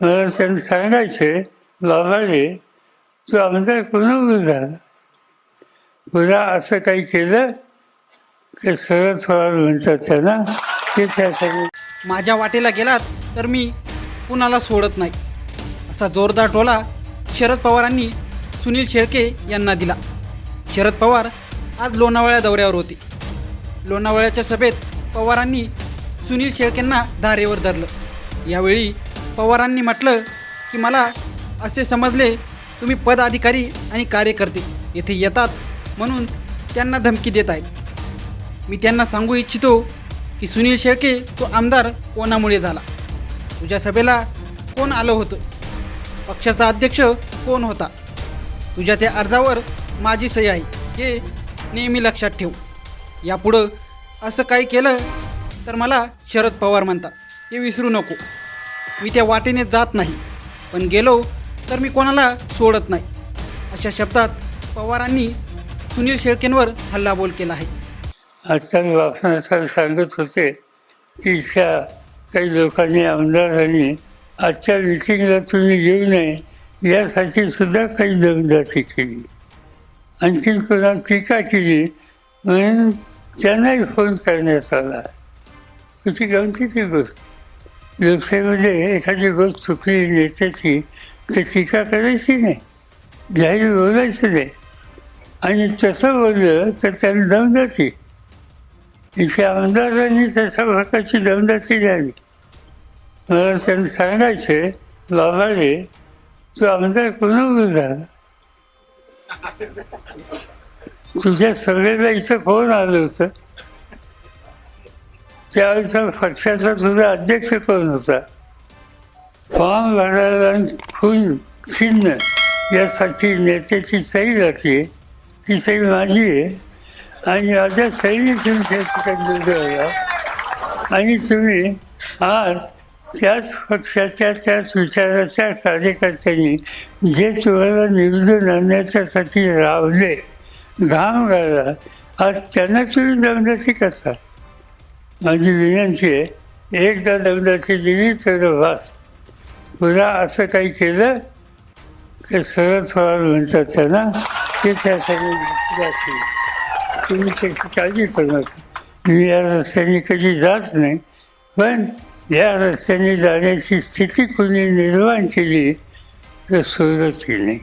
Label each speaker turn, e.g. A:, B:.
A: मला त्यांनी सांगायचे तू आमदार झाला असं काही केलं? ते शरद पवार म्हणतात त्यांना ते त्यासाठी.
B: माझ्या वाटेला गेलात तर मी कुणाला सोडत नाही. असा जोरदार टोला शरद पवारांनी सुनील शेळके यांना दिला. शरद पवार आज लोणावळ्या दौऱ्यावर होते. लोणावळ्याच्या सभेत पवारांनी सुनील शेळकेंना धारेवर धरलं. यावेळी पवारांनी म्हटलं की मला असे समजले तुम्ही पदाधिकारी आणि कार्यकर्ते येथे येतात म्हणून त्यांना धमकी देत आहेत. मी त्यांना सांगू इच्छितो की सुनील शेळके तो आमदार कोणामुळे झाला? तुझ्या सभेला कोण आलं होतं? पक्षाचा अध्यक्ष कोण होता? तुझ्या त्या अर्जावर माझी सही आहे हे नेहमी लक्षात ठेव. यापुढं असं काही केलं तर मला शरद पवार म्हणतात. हे विसरू नको. मी त्या वाटेने जात नाही. पण गेलो तर मी कोणाला सोडत नाही. अशा शब्दात पवारांनी सुनील शेळकेंवर हल्लाबोल केला आहे.
A: आजच्या मी सर सांगत होते की इथल्या काही लोकांनी आमदारांनी आजच्या मिटिंगला तुम्ही येऊ नये यासाठी सुद्धा काही दमदाटी केली. आणखी कोणा टीका केली म्हणून त्यांनाही फोन करण्यात आला. किती गमतीची गोष्ट? लोकसभेमध्ये एखादी गोष्ट चुकली नेत्याची तर टीका करायची नाही. जाहीर बोलायचं नाही. आणि तसं बोललं तर त्यांना दमदाटी इथे आमदारांनी तशा भागाची दमदाती द्यावी मला त्यांनी सांगायचे लाभाडे तू आमदार कोणावर झाला तुझ्या सगळ्याला इथं कोण आलं होतं. त्यावेळेचा पक्षाचा सुद्धा अध्यक्ष कोण होता फॉर्म भरायला खून चिन्ह यासाठी नेत्याची सही जाते ती सही माझी आहे आणि माझ्या सही तुमच्या ठिकाणी आणि तुम्ही आज त्याच पक्षाच्या त्याच विचाराच्या कार्यकर्त्यांनी जे तुम्हाला निवडून आणण्याच्यासाठी रावले घाम राहिला आज त्यांना तुम्ही दमदाची करता माझी विनंती आहे एकदा दमदाची दिली तर वास पुन्हा असं काही केलं तर शरद पवार म्हणतात त्यांना ते त्यासाठी जातील तुम्ही त्याची काळजी करू नका. मी या रस्त्याने कधी जात नाही पण या रस्त्याने जाण्याची स्थिती कोणी निर्माण केली तर सोडत नाही